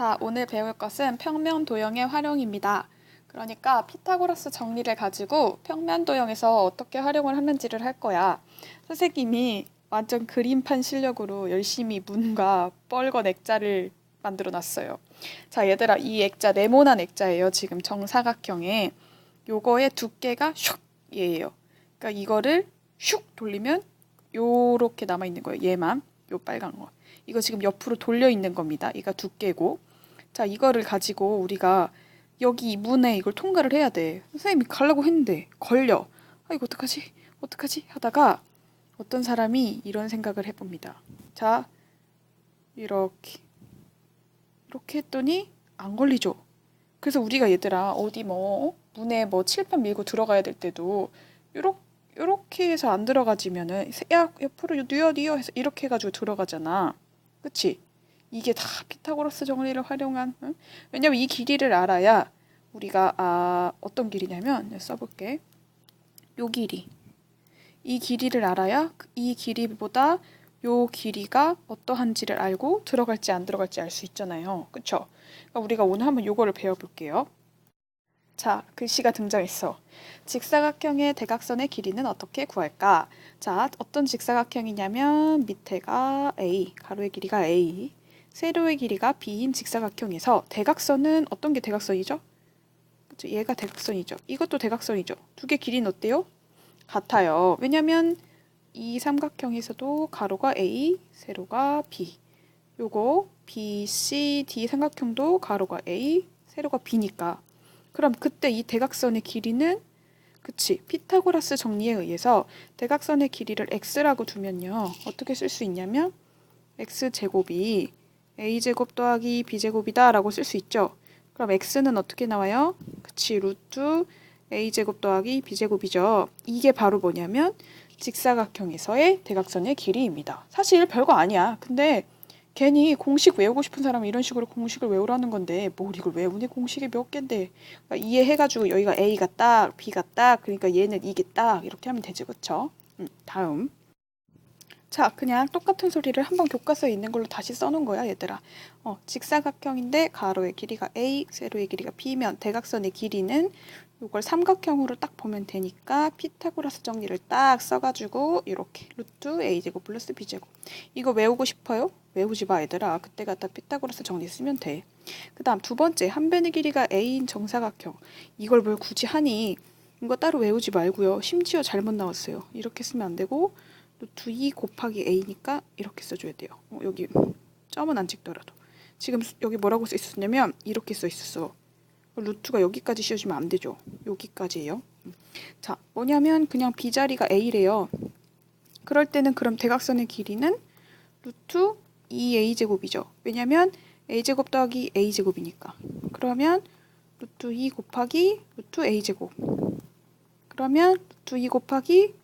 자, 오늘 배울 것은 평면 도형의 활용입니다. 그러니까 피타고라스 정리를 가지고 평면 도형에서 어떻게 활용을 하는지를 할 거야. 선생님이 완전 그림판 실력으로 열심히 문과 뻘건 액자를 만들어 놨어요. 자, 얘들아, 이 액자 네모난 액자예요. 지금 정사각형에 요거의 두께가 슉이에요. 그러니까 이거를 슉 돌리면 요렇게 남아 있는 거예요. 얘만 요 빨간 거. 이거 지금 옆으로 돌려 있는 겁니다. 이가 두께고. 자, 이거를 가지고 우리가 여기 이 문에 이걸 통과를 해야 돼. 선생님이 가려고 했는데 걸려. 아, 이거 어떡하지? 어떡하지? 하다가 어떤 사람이 이런 생각을 해봅니다. 자, 이렇게. 이렇게 했더니 안 걸리죠. 그래서 우리가 얘들아 어디 뭐 문에 뭐 칠판 밀고 들어가야 될 때도 요렇게 요렇게 해서 안 들어가지면은 야 옆으로 뉘어 뉘어 해서 이렇게 해가지고 들어가잖아. 그치? 이게 다 피타고라스 정리를 활용한 응? 왜냐면 이 길이를 알아야 우리가 아 어떤 길이냐면 써볼게. 요 길이 이 길이를 알아야 이 길이보다 요 길이가 어떠한지를 알고 들어갈지 안 들어갈지 알 수 있잖아요. 그쵸? 그러니까 우리가 오늘 한번 요거를 배워볼게요. 자, 글씨가 등장했어. 직사각형의 대각선의 길이는 어떻게 구할까? 자, 어떤 직사각형이냐면 밑에가 A, 가로의 길이가 A, 세로의 길이가 B인 직사각형에서 대각선은 어떤 게 대각선이죠? 얘가 대각선이죠. 이것도 대각선이죠. 두 개 길이는 어때요? 같아요. 왜냐면 이 삼각형에서도 가로가 A, 세로가 B. 요거 B, C, D 삼각형도 가로가 A, 세로가 B니까. 그럼 그때 이 대각선의 길이는 그치 피타고라스 정리에 의해서 대각선의 길이를 x라고 두면요 어떻게 쓸 수 있냐면 x 제곱이 a 제곱 더하기 b 제곱이다 라고 쓸 수 있죠. 그럼 x는 어떻게 나와요? 그치 루트 a 제곱 더하기 b 제곱이죠. 이게 바로 뭐냐면 직사각형에서의 대각선의 길이입니다. 사실 별거 아니야. 근데 괜히 공식 외우고 싶은 사람은 이런 식으로 공식을 외우라는 건데 뭘 이걸 외우니 공식이 몇 갠데? 그러니까 이해해가지고 여기가 A가 딱 B가 딱 그러니까 얘는 이게 딱 이렇게 하면 되지 그쵸? 음, 다음 자 그냥 똑같은 소리를 한번 교과서에 있는 걸로 다시 써놓은 거야 얘들아. 어, 직사각형인데 가로의 길이가 A 세로의 길이가 B면 대각선의 길이는 이걸 삼각형으로 딱 보면 되니까 피타고라스 정리를 딱 써가지고 이렇게 루트 a제곱 플러스 b제곱. 이거 외우고 싶어요? 외우지 마 얘들아. 그때 갖다 피타고라스 정리 쓰면 돼 그 다음 두 번째 한 변의 길이가 a인 정사각형. 이걸 뭘 굳이 하니? 이거 따로 외우지 말고요. 심지어 잘못 나왔어요. 이렇게 쓰면 안 되고 루트 2 곱하기 a니까 이렇게 써줘야 돼요 어, 여기 점은 안 찍더라도 지금 여기 뭐라고 써 있었냐면 이렇게 써 있었어 루트가 여기까지 씌워지면 안 되죠. 여기까지예요. 자, 뭐냐면 그냥 b자리가 a래요. 그럴 때는 그럼 대각선의 길이는 루트 2a제곱이죠. 왜냐면 a제곱 더하기 a제곱이니까. 그러면 루트 2 곱하기 루트 a제곱. 그러면 루트 2 곱하기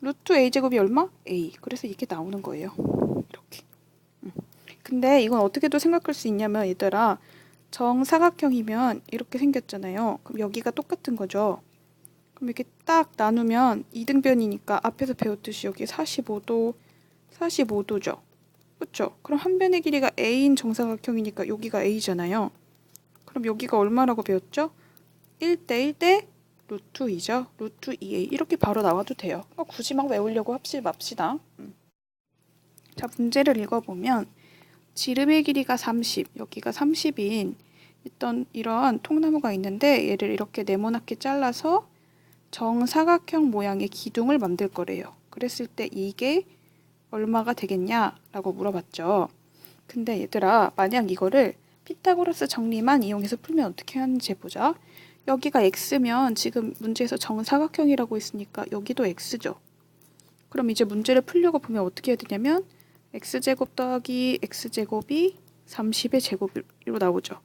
루트 a제곱이 얼마? a. 그래서 이렇게 나오는 거예요. 이렇게. 근데 이건 어떻게도 생각할 수 있냐면 얘들아 정사각형이면 이렇게 생겼잖아요. 그럼 여기가 똑같은 거죠. 그럼 이렇게 딱 나누면 이등변이니까 앞에서 배웠듯이 여기 45도, 45도죠. 그렇죠? 그럼 한 변의 길이가 a인 정사각형이니까 여기가 a잖아요. 그럼 여기가 얼마라고 배웠죠? 1대 1대 루트 2죠. 루트 2a 이렇게 바로 나와도 돼요. 어, 굳이 막 외우려고 합시 맙시다. 음. 자 문제를 읽어보면 지름의 길이가 30, 여기가 30인 있던 이런 통나무가 있는데 얘를 이렇게 네모나게 잘라서 정사각형 모양의 기둥을 만들 거래요. 그랬을 때 이게 얼마가 되겠냐라고 물어봤죠. 근데 얘들아 만약 이거를 피타고라스 정리만 이용해서 풀면 어떻게 하는지 보자. 여기가 x면 지금 문제에서 정사각형이라고 했으니까 여기도 x죠. 그럼 이제 문제를 풀려고 보면 어떻게 해야 되냐면 x제곱 더하기 x제곱이 30의 제곱으로 나오죠.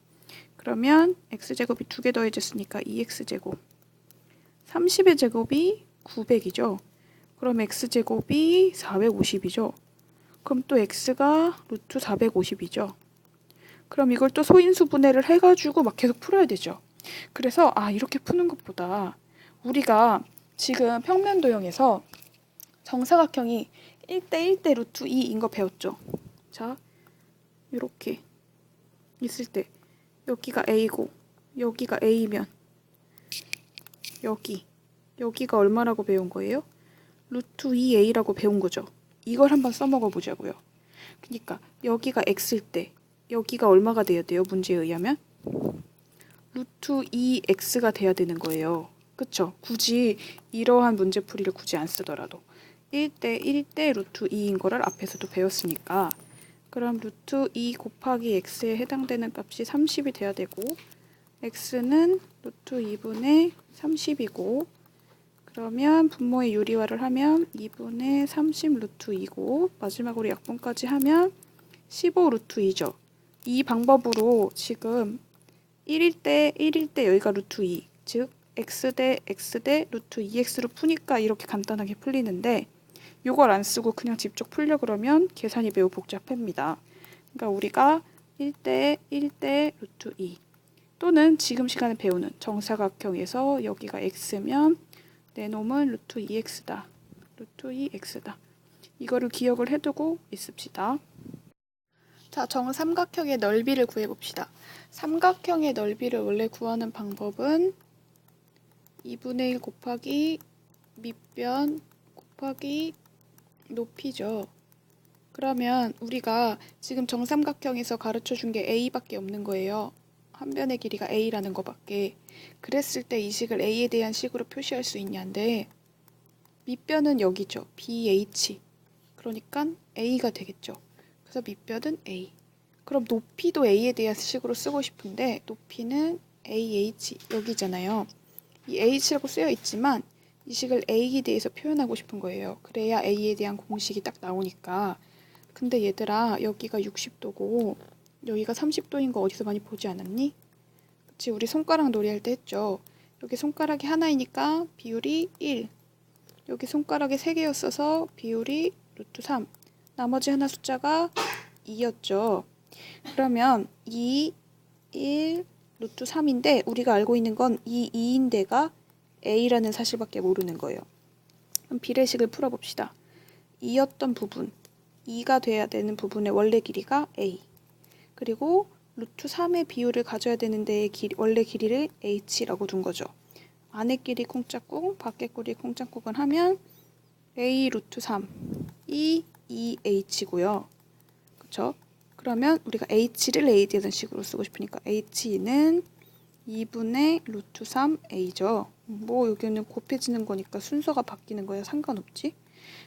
그러면 x제곱이 두 개 더해졌으니까 2x제곱 30의 제곱이 900이죠. 그럼 x제곱이 450이죠. 그럼 또 x가 루트 450이죠. 그럼 이걸 또 소인수 분해를 해가지고 막 계속 풀어야 되죠. 그래서 아 이렇게 푸는 것보다 우리가 지금 평면 도형에서 정사각형이 1대 1대 루트 2인 거 배웠죠. 자, 이렇게 있을 때 여기가 A고 여기가 A면 여기 여기가 얼마라고 배운 거예요? 루트 2A라고 배운 거죠. 이걸 한번 써먹어 보자고요. 그러니까 여기가 X일 때 여기가 얼마가 돼야 돼요? 문제에 의하면 루트 2X가 돼야 되는 거예요. 그쵸? 굳이 이러한 문제풀이를 굳이 안 쓰더라도 1대 1대 루트 2인 거를 앞에서도 배웠으니까 그럼 루트 2 곱하기 x에 해당되는 값이 30이 돼야 되고 x는 루트 2분의 30이고 그러면 분모의 유리화를 하면 2분의 30 루트 2고 마지막으로 약분까지 하면 15 루트 2죠. 이 방법으로 지금 1일 때 1일 때 여기가 루트 2, 즉 x 대 x 대 루트 2x로 푸니까 이렇게 간단하게 풀리는데 이걸 안 쓰고 그냥 직접 풀려 그러면 계산이 매우 복잡합니다. 그러니까 우리가 1대 1대 루트 2 또는 지금 시간에 배우는 정사각형에서 여기가 x면 내 놈은 루트 2x다. 루트 2x다. 이거를 기억을 해두고 있읍시다. 자, 정삼각형의 넓이를 구해봅시다. 삼각형의 넓이를 원래 구하는 방법은 2분의 1 곱하기 밑변 곱하기 높이죠. 그러면 우리가 지금 정삼각형에서 가르쳐 준 게 a밖에 없는 거예요. 한 변의 길이가 a라는 거밖에. 그랬을 때 이 식을 a에 대한 식으로 표시할 수 있냐인데 밑변은 여기죠. bh. 그러니까 a가 되겠죠. 그래서 밑변은 a. 그럼 높이도 a에 대한 식으로 쓰고 싶은데 높이는 ah 여기잖아요. 이 h라고 쓰여 있지만 이 식을 a에 대해서 표현하고 싶은 거예요. 그래야 a에 대한 공식이 딱 나오니까. 근데 얘들아 여기가 60도고 여기가 30도인 거 어디서 많이 보지 않았니? 그치 우리 손가락 놀이 할 때 했죠. 여기 손가락이 하나이니까 비율이 1. 여기 손가락이 3개였어서 비율이 루트 3. 나머지 하나 숫자가 2였죠. 그러면 2, 1, 루트 3인데 우리가 알고 있는 건이 2인데가 a라는 사실밖에 모르는 거예요. 그럼 비례식을 풀어봅시다. 2였던 부분, 2가 돼야 되는 부분의 원래 길이가 a. 그리고 루트 3의 비율을 가져야 되는데 길, 원래 길이를 h라고 둔 거죠. 안에 길이 콩짝꿍, 밖에 길이 콩짝꿍을 하면 a 루트 3, 이 2h고요. 그쵸? 그러면 우리가 h를 a에 대한 식으로 쓰고 싶으니까 h는 2분의 루트 3a죠. 뭐 여기는 곱해지는 거니까 순서가 바뀌는 거야 상관없지.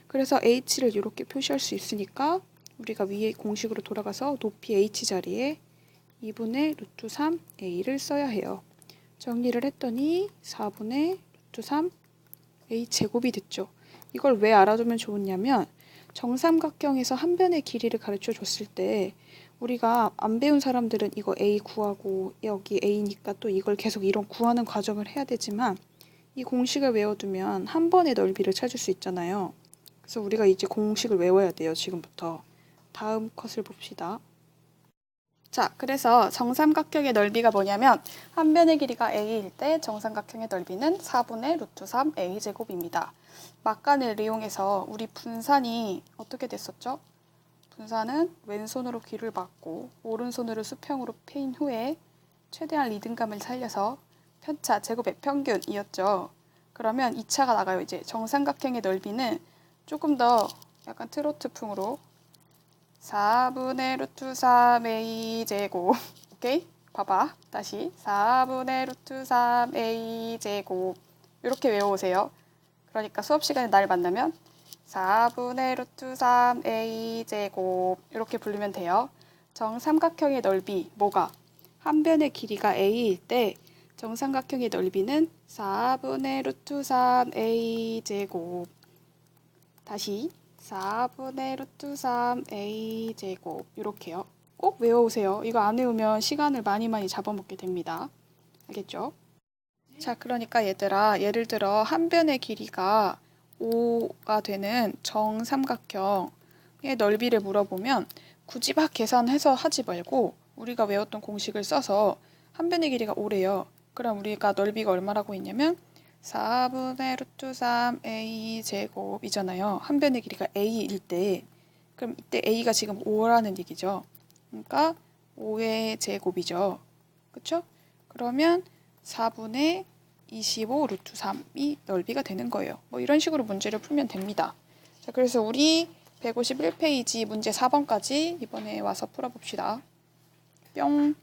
그래서 h를 이렇게 표시할 수 있으니까 우리가 위에 공식으로 돌아가서 높이 h 자리에 2분의 루트 3a를 써야 해요. 정리를 했더니 4분의 루트 3a 제곱이 됐죠. 이걸 왜 알아두면 좋으냐면 정삼각형에서 한 변의 길이를 가르쳐 줬을 때 우리가 안 배운 사람들은 이거 a 구하고 여기 a니까 또 이걸 계속 이런 구하는 과정을 해야 되지만 이 공식을 외워두면 한 번의 넓이를 찾을 수 있잖아요. 그래서 우리가 이제 공식을 외워야 돼요. 지금부터. 다음 컷을 봅시다. 자, 그래서 정삼각형의 넓이가 뭐냐면 한 변의 길이가 a일 때 정삼각형의 넓이는 4분의 루트 3 a 제곱입니다. 막간을 이용해서 우리 분산이 어떻게 됐었죠? 분산은 왼손으로 귀를 막고 오른손으로 수평으로 패인 후에 최대한 리듬감을 살려서 편차 제곱의 평균이었죠. 그러면 2차가 나가요. 이제 정삼각형의 넓이는 조금 더 약간 트로트풍으로 4분의 루트 3a 제곱 오케이? 봐봐. 다시 4분의 루트 3a 제곱 이렇게 외워오세요. 그러니까 수업 시간에 날 만나면 4분의 루트 3a 제곱 이렇게 부르면 돼요. 정삼각형의 넓이 뭐가? 한 변의 길이가 a일 때 정삼각형의 넓이는 4분의 루트 3a 제곱 다시 4분의 루트 3a 제곱 이렇게요. 꼭 외워오세요. 이거 안 외우면 시간을 많이 많이 잡아먹게 됩니다. 알겠죠? 자, 그러니까 얘들아, 예를 들어 한 변의 길이가 5가 되는 정삼각형의 넓이를 물어보면 굳이 막 계산해서 하지 말고 우리가 외웠던 공식을 써서 한 변의 길이가 5래요. 그럼 우리가 넓이가 얼마라고 했냐면 4분의 루트 3a 제곱이잖아요. 한 변의 길이가 a일 때 그럼 이때 a가 지금 5라는 얘기죠. 그러니까 5의 제곱이죠. 그쵸? 그러면 4분의 25 루트 3이 넓이가 되는 거예요. 뭐 이런 식으로 문제를 풀면 됩니다. 자, 그래서 우리 151페이지 문제 4번까지 이번에 와서 풀어봅시다. 뿅.